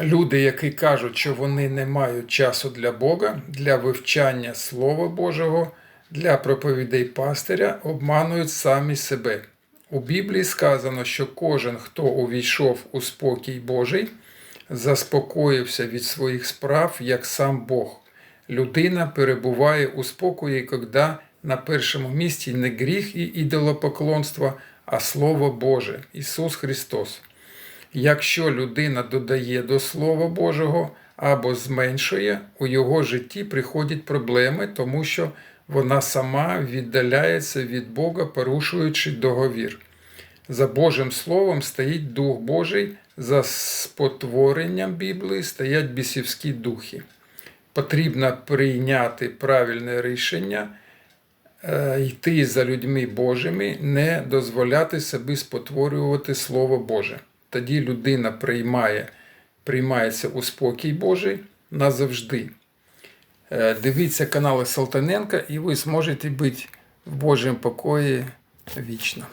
Люди, які кажуть, що вони не мають часу для Бога, для вивчання Слова Божого, для проповідей пастиря, обманують самі себе. У Біблії сказано, що кожен, хто увійшов у спокій Божий, заспокоївся від своїх справ, як сам Бог. Людина перебуває у спокої, коли на першому місці не гріх і ідолопоклонство, а Слово Боже, Ісус Христос. Якщо людина додає до Слова Божого або зменшує, у його житті приходять проблеми, тому що вона сама віддаляється від Бога, порушуючи договір. За Божим Словом стоїть Дух Божий, за спотворенням Біблії стоять бісівські духи. Потрібно прийняти правильне рішення, е, йти за людьми Божими, не дозволяти собі спотворювати Слово Боже. Тоді людина приймає, приймається у спокій Божий назавжди. Е, Дивіться канали Салтаненка, і ви зможете бути в Божому покої вічно.